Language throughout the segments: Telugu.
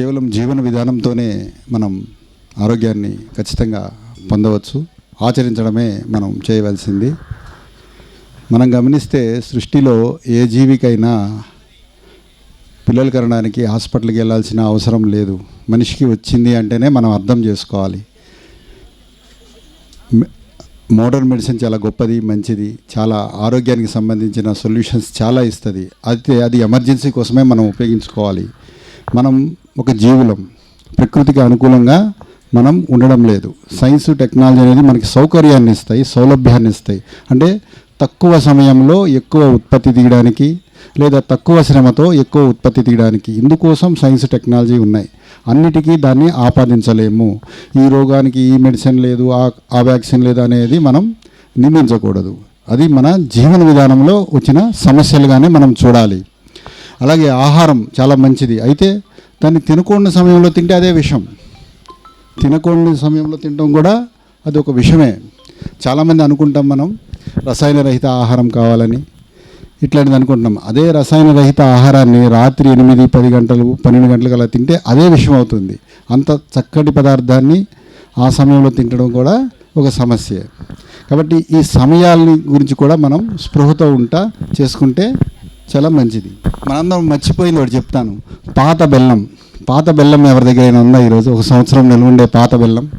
కేవలం జీవన విధానంతోనే మనం ఆరోగ్యాన్ని ఖచ్చితంగా పొందవచ్చు. ఆచరించడమే మనం చేయవలసింది. మనం గమనిస్తే సృష్టిలో ఏ జీవికైనా పిల్లలు కనడానికి హాస్పిటల్కి వెళ్ళాల్సిన అవసరం లేదు. మనిషికి వచ్చింది అంటేనే మనం అర్థం చేసుకోవాలి. మోడర్న్ మెడిసిన్ చాలా గొప్పది మంచిది చాలా ఆరోగ్యానికి సంబంధించిన సొల్యూషన్స్ చాలా ఇస్తుంది. అయితే అది ఎమర్జెన్సీ కోసమే మనం ఉపయోగించుకోవాలి. మనం ఒక జీవులం. ప్రకృతికి అనుకూలంగా మనం ఉండడం లేదు. సైన్స్ టెక్నాలజీ అనేది మనకి సౌకర్యాన్ని ఇస్తాయి సౌలభ్యాన్ని ఇస్తాయి. అంటే తక్కువ సమయంలో ఎక్కువ ఉత్పత్తి తీయడానికి లేదా తక్కువ శ్రమతో ఎక్కువ ఉత్పత్తి తీయడానికి ఇందుకోసం సైన్స్ టెక్నాలజీ ఉన్నాయి. అన్నిటికీ దాన్ని ఆపాదించలేము. ఈ రోగానికి ఈ మెడిసిన్ లేదు ఆ ఆ వ్యాక్సిన్ లేదు అనేది మనం నిందించకూడదు. అది మన జీవన విధానంలో వచ్చిన సమస్యలుగానే మనం చూడాలి. అలాగే ఆహారం చాలా మంచిది. అయితే దాన్ని తినకూడని సమయంలో తింటే అదే విషం. తినకూడని సమయంలో తినడం కూడా అది ఒక విషమే. చాలామంది అనుకుంటాం మనం రసాయన రహిత ఆహారం కావాలని. ఇట్లాంటిది అనుకుంటున్నాం. అదే రసాయన రహిత ఆహారాన్ని రాత్రి ఎనిమిది పది గంటలు పన్నెండు గంటలకు అలా తింటే అదే విషయం అవుతుంది. అంత చక్కటి పదార్థాన్ని ఆ సమయంలో తినడం కూడా ఒక సమస్య. కాబట్టి ఈ సమయాల్ని గురించి కూడా మనం స్పృహతో ఉంటా చేసుకుంటే చాలా మంచిది. మనందరం మర్చిపోయింది ఒకటి చెప్తాను. పాత బెల్లం. పాత బెల్లం ఎవరి దగ్గర ఉందా ఈరోజు? ఒక సంవత్సరం నిల్వ ఉండే పాత బెల్లం.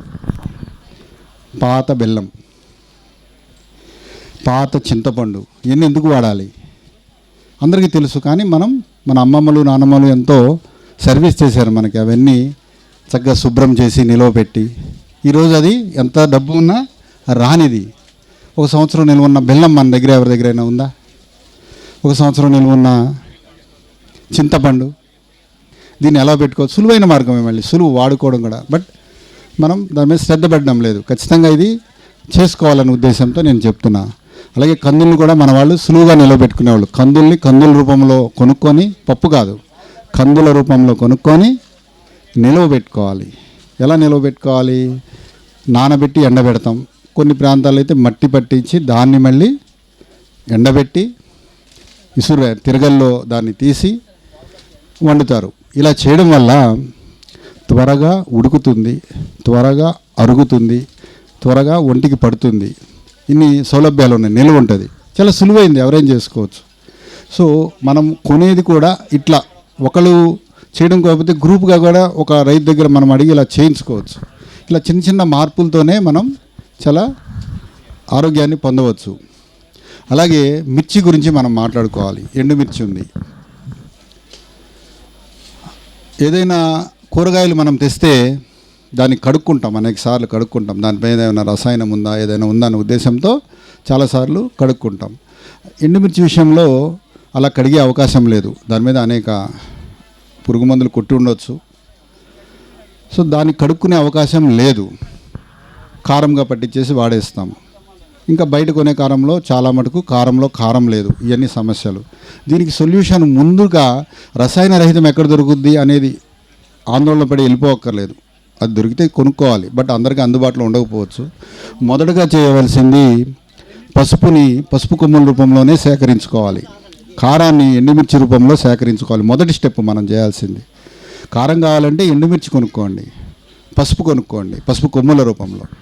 పాత బెల్లం. పాత చింతపండు. ఇవన్నీ ఎందుకు వాడాలి? అందరికీ తెలుసు కానీ మనం మన అమ్మమ్మలు నాన్నమ్మలు ఎంతో సర్వీస్ చేశారు మనకి. అవన్నీ చక్కగా శుభ్రం చేసి నిలువ పెట్టి. ఈరోజు అది ఎంత డబ్బు ఉన్నా రానిది. ఒక సంవత్సరం నిల్వ ఉన్న బెల్లం మన దగ్గర ఎవరి దగ్గరైనా ఉందా? ఒక సంవత్సరం నిల్వ ఉన్న చింతపండు. దీన్ని ఎలా పెట్టుకోవచ్చు సులువైన మార్గమే మళ్ళీ సులువు వాడుకోవడం కూడా. బట్ మనం దాని మీద శ్రద్ధ పెట్టడం లేదు. ఖచ్చితంగా ఇది చేసుకోవాలనే ఉద్దేశంతో నేను చెప్తున్నా. అలాగే కందుల్ని కూడా మన వాళ్ళు సులువుగా నిలబెట్టుకునేవాళ్ళు. కందుల్ని కందుల రూపంలో కొనుక్కొని పప్పు కాదు కందుల రూపంలో కొనుక్కొని నిలవ పెట్టుకోవాలి ఎలా నిలవ పెట్టుకోవాలి నానబెట్టి ఎండబెడతాం. కొన్ని ప్రాంతాల్లో అయితే మట్టి పట్టించి దాన్ని మళ్ళీ ఎండబెట్టి ఇసురు తిరగల్లో దాన్ని తీసి వండుతారు. ఇలా చేయడం వల్ల త్వరగా ఉడుకుతుంది త్వరగా అరుగుతుంది త్వరగా ఒంటికి పడుతుంది. ఇన్ని సౌలభ్యాలు ఉన్నాయి. నిల్వ ఉంటుంది. చాలా సులువైంది. ఎవరేం చేసుకోవచ్చు? సో మనం కొనేది కూడా ఇట్లా. ఒకళ్ళు చేయడం కాకపోతే గ్రూప్గా కూడా ఒక రైతు దగ్గర మనం అడిగి ఇలా చేయించుకోవచ్చు. ఇలా చిన్న చిన్న మార్పులతోనే మనం చాలా ఆరోగ్యాన్ని పొందవచ్చు. అలాగే మిర్చి గురించి మనం మాట్లాడుకోవాలి. ఎండుమిర్చి ఉంది. ఏదైనా కూరగాయలు మనం తెస్తే దాన్ని కడుక్కుంటాం. అనేక సార్లు కడుక్కుంటాం. దానిపైన ఏదైనా రసాయనం ఉందా ఏదైనా ఉందా అనే ఉద్దేశంతో చాలాసార్లు కడుక్కుంటాం. ఎండుమిర్చి విషయంలో అలా కడిగే అవకాశం లేదు. దాని మీద అనేక పురుగు మందులు కొట్టి ఉండొచ్చు. సో దాన్ని కడుక్కునే అవకాశం లేదు. కారంగా పట్టించేసి వాడేస్తాము ఇంకా బయట కొనే కారంలో చాలా మటుకు కారంలో కారం లేదు. ఇవన్నీ సమస్యలు. దీనికి సొల్యూషన్ ముందుగా రసాయన రహితం ఎక్కడ దొరుకుద్ది అనేది ఆందోళన పడి వెళ్ళిపోక్కర్లేదు అది దొరికితే కొనుక్కోవాలి. బట్ అందరికీ అందుబాటులో ఉండకపోవచ్చు. మొదటగా చేయవలసింది పసుపుని పసుపు కొమ్ముల రూపంలోనే సేకరించుకోవాలి. కారాన్ని ఎండుమిర్చి రూపంలో సేకరించుకోవాలి. మొదటి స్టెప్ మనం చేయాల్సింది. కారం కావాలంటే ఎండుమిర్చి కొనుక్కోండి. పసుపు కొనుక్కోండి. పసుపు కొమ్ముల రూపంలో.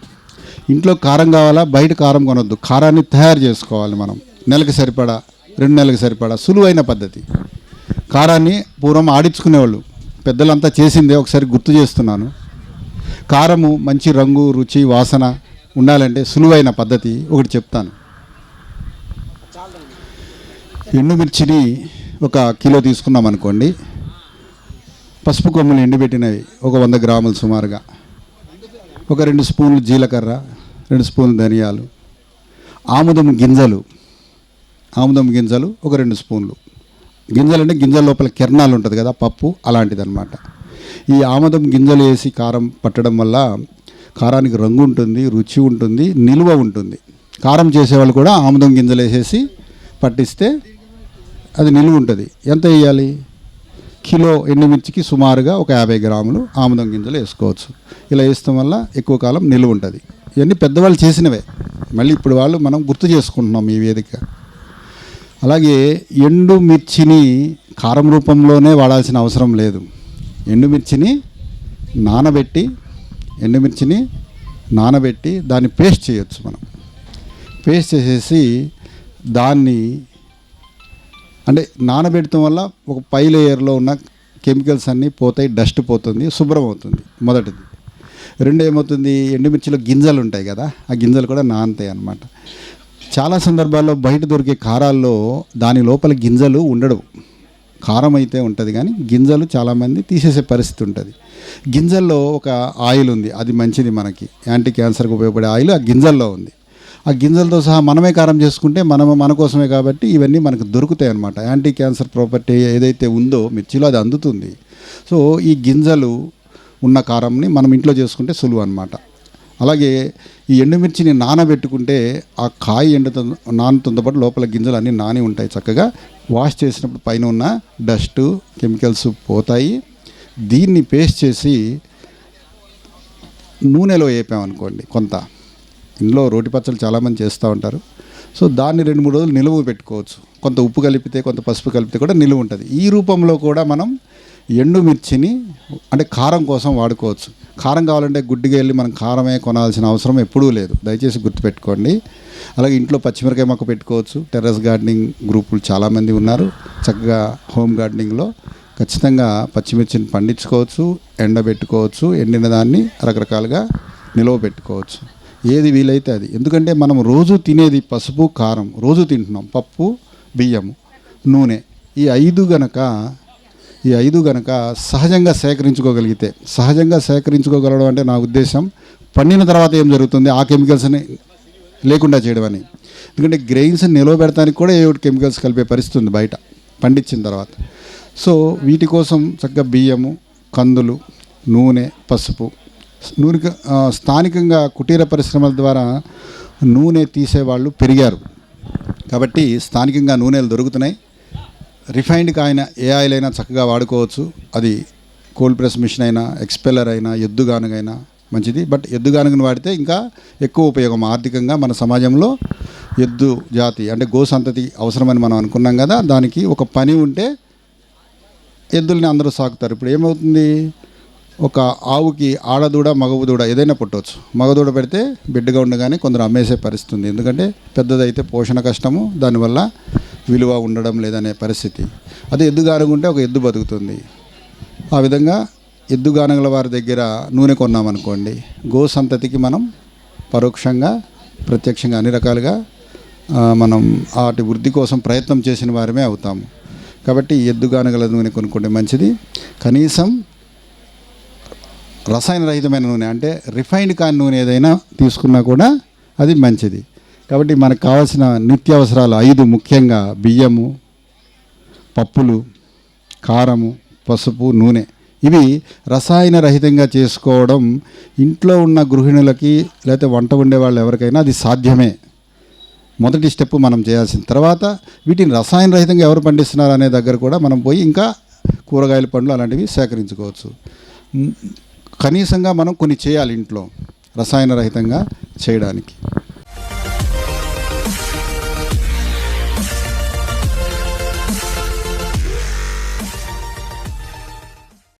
ఇంట్లో కారం కావాలా? బయట కారం కొనొద్దు. కారాన్ని తయారు చేసుకోవాలి మనం. నెలకు సరిపడా? రెండు నెలలకు సరిపడా? సులువైన పద్ధతి. కారాన్ని పూర్వం ఆడించుకునేవాళ్ళు. పెద్దలంతా చేసిందే ఒకసారి గుర్తు చేస్తున్నాను. కారము మంచి రంగు రుచి వాసన ఉండాలంటే సులువైన పద్ధతి ఒకటి చెప్తాను. ఎండుమిర్చిని ఒక కిలో తీసుకున్నాం అనుకోండి. పసుపు కొమ్ములు ఎండిపెట్టినవి ఒక వంద గ్రాములు సుమారుగా. ఒక రెండు స్పూన్లు జీలకర్ర రెండు స్పూన్లు ధనియాలు ఆముదం గింజలు ఆముదం గింజలు ఒక రెండు స్పూన్లు. గింజలు అంటే గింజల లోపల కిరణాలు ఉంటుంది కదా పప్పు అలాంటిది అనమాట ఈ ఆముదం గింజలు వేసి కారం పట్టడం వల్ల కారానికి రంగు ఉంటుంది రుచి ఉంటుంది నిల్వ ఉంటుంది. కారం చేసేవాళ్ళు కూడా ఆముదం గింజలు వేసేసి పట్టిస్తే అది నిలువ ఉంటుంది. ఎంత వేయాలి? కిలో ఎండుమిర్చికి సుమారుగా ఒక యాభై గ్రాములు ఆముదం గింజలు వేసుకోవచ్చు. ఇలా వేస్తాం వల్ల ఎక్కువ కాలం నిలువ ఉంటుంది. ఇవన్నీ పెద్దవాళ్ళు చేసినవే. మళ్ళీ ఇప్పుడు వాళ్ళు మనం గుర్తు చేసుకుంటున్నాం ఈ వేదిక. అలాగే ఎండు మిర్చిని కారం రూపంలోనే వాడాల్సిన అవసరం లేదు. ఎండుమిర్చిని నానబెట్టి ఎండుమిర్చిని నానబెట్టి దాన్ని పేస్ట్ చేయొచ్చు మనం. పేస్ట్ చేసేసి దాన్ని అంటే నానబెట్టడం వల్ల ఒక పై లేయర్లో ఉన్న కెమికల్స్ అన్నీ పోతాయి డస్ట్ పోతుంది శుభ్రం అవుతుంది మొదటిది. రెండు ఏమవుతుంది? ఎండుమిర్చిలో గింజలు ఉంటాయి కదా ఆ గింజలు కూడా నానతాయి అనమాట చాలా సందర్భాల్లో బయట దొరికే కారాల్లో దాని లోపల గింజలు ఉండడవు కారం అయితే ఉంటుంది కానీ గింజలు చాలామంది తీసేసే పరిస్థితి ఉంటుంది. గింజల్లో ఒక ఆయిల్ ఉంది అది మంచిది మనకి. యాంటీ క్యాన్సర్కి ఉపయోగపడే ఆయిల్ ఆ గింజల్లో ఉంది. ఆ గింజలతో సహా మనమే కారం చేసుకుంటే మనము మన కోసమే కాబట్టి ఇవన్నీ మనకు దొరుకుతాయి అన్నమాట. యాంటీ క్యాన్సర్ ప్రాపర్టీ ఏదైతే ఉందో మిర్చిలో అది అందుతుంది. సో ఈ గింజలు ఉన్న కారంని మనం ఇంట్లో చేసుకుంటే సులువు అనమాట అలాగే ఈ ఎండుమిర్చిని నానబెట్టుకుంటే ఆ కాయ ఎండు నానుతో పాటు లోపల గింజలు అన్నీ నాని ఉంటాయి చక్కగా. వాష్ చేసినప్పుడు పైన ఉన్న డస్ట్ కెమికల్స్ పోతాయి. దీన్ని పేస్ట్ చేసి నూనెలో వేపామనుకోండి కొంత. ఇందులో రోటి పచ్చళ్ళు చాలామంది చేస్తూ ఉంటారు. సో దాన్ని రెండు మూడు రోజులు నిలువ పెట్టుకోవచ్చు. కొంత ఉప్పు కలిపితే కొంత పసుపు కలిపితే కూడా నిలువ ఉంటుంది. ఈ రూపంలో కూడా మనం ఎండుమిర్చిని అంటే కారం కోసం వాడుకోవచ్చు. కారం కావాలంటే గుడ్డిగా వెళ్ళి మనం కారమే కొనాల్సిన అవసరం ఎప్పుడూ లేదు. దయచేసి గుర్తుపెట్టుకోండి. అలాగే ఇంట్లో పచ్చిమిరకాయ మొక్క పెట్టుకోవచ్చు. టెర్రస్ గార్డెనింగ్ గ్రూపులు చాలామంది ఉన్నారు. చక్కగా హోమ్ గార్డెనింగ్లో ఖచ్చితంగా పచ్చిమిర్చిని పండించుకోవచ్చు ఎండబెట్టుకోవచ్చు ఎండిన దాన్ని రకరకాలుగా నిల్వ పెట్టుకోవచ్చు. ఏది వీలైతే అది. ఎందుకంటే మనం రోజు తినేది పసుపు కారం రోజు తింటున్నాం. పప్పు బియ్యము నూనె. ఈ ఐదు గనక ఈ ఐదు గనక సహజంగా సేకరించుకోగలిగితే సహజంగా సేకరించుకోగలడం అంటే నా ఉద్దేశం పండిన తర్వాత ఏం జరుగుతుంది? ఆ కెమికల్స్ని లేకుండా చేయడం అని ఎందుకంటే గ్రెయిన్స్ నిలవ పెడతానికి కూడా ఏ ఒకటి కెమికల్స్ కలిపే పరిస్థితి ఉంది బయట పండించిన తర్వాత. సో వీటి కోసం చక్కగా బియ్యము కందులు నూనె పసుపు నూనె స్థానికంగా కుటీర పరిశ్రమల ద్వారా నూనె తీసేవాళ్ళు పెరిగారు. కాబట్టి స్థానికంగా నూనెలు దొరుకుతున్నాయి. రిఫైన్డ్ ఆయన ఏ ఆయిల్ అయినా చక్కగా వాడుకోవచ్చు. అది కోల్డ్ ప్రెస్ మిషన్ అయినా ఎక్స్పెల్లర్ అయినా ఎద్దుగానుగైనా మంచిది. బట్ ఎద్దుగానుగను వాడితే ఇంకా ఎక్కువ ఉపయోగం. ఆర్థికంగా మన సమాజంలో ఎద్దు జాతి అంటే గో సంతతి అవసరమని మనం అనుకున్నాం కదా దానికి ఒక పని ఉంటే ఎద్దుల్ని అందరూ సాకుతారు. ఇప్పుడు ఏమవుతుంది? ఒక ఆవుకి ఆడదూడ మగదూడ ఏదైనా పుట్టవచ్చు మగదూడ పెడితే బిడ్డగా ఉండగానే కొందరు అమ్మేసే పరిస్థితుంది. ఎందుకంటే పెద్దదైతే పోషణ కష్టము. దానివల్ల విలువ ఉండడం లేదనే పరిస్థితి. అదే ఎద్దుగానుగుంటే ఒక ఎద్దు బతుకుతుంది. ఆ విధంగా ఎద్దుగానగల వారి దగ్గర నూనె కొన్నామనుకోండి గో సంతతికి మనం పరోక్షంగా ప్రత్యక్షంగా అన్ని రకాలుగా మనం వాటి వృద్ధి కోసం ప్రయత్నం చేసిన వారమే అవుతాము. కాబట్టి ఎద్దుగానగల నూనె కొనుక్కుంటే మంచిది. కనీసం రసాయన రహితమైన నూనె అంటే రిఫైన్డ్ కాని నూనె ఏదైనా తీసుకున్నా కూడా అది మంచిది. కాబట్టి మనకు కావాల్సిన నిత్యావసరాలు ఐదు ముఖ్యంగా బియ్యము పప్పులు కారము పసుపు నూనె. ఇవి రసాయన రహితంగా చేసుకోవడం ఇంట్లో ఉన్న గృహిణులకి లేకపోతే వంట వండే వాళ్ళు ఎవరికైనా అది సాధ్యమే. మొదటి స్టెప్ మనం చేయాల్సిన తర్వాత వీటిని రసాయన రహితంగా ఎవరు పండిస్తున్నారు అనే దగ్గర కూడా మనం పోయి ఇంకా కూరగాయల పండ్లు అలాంటివి సేకరించుకోవచ్చు. కనీసంగా మనం కొన్ని చేయాలి ఇంట్లో రసాయన రహితంగా చేయడానికి.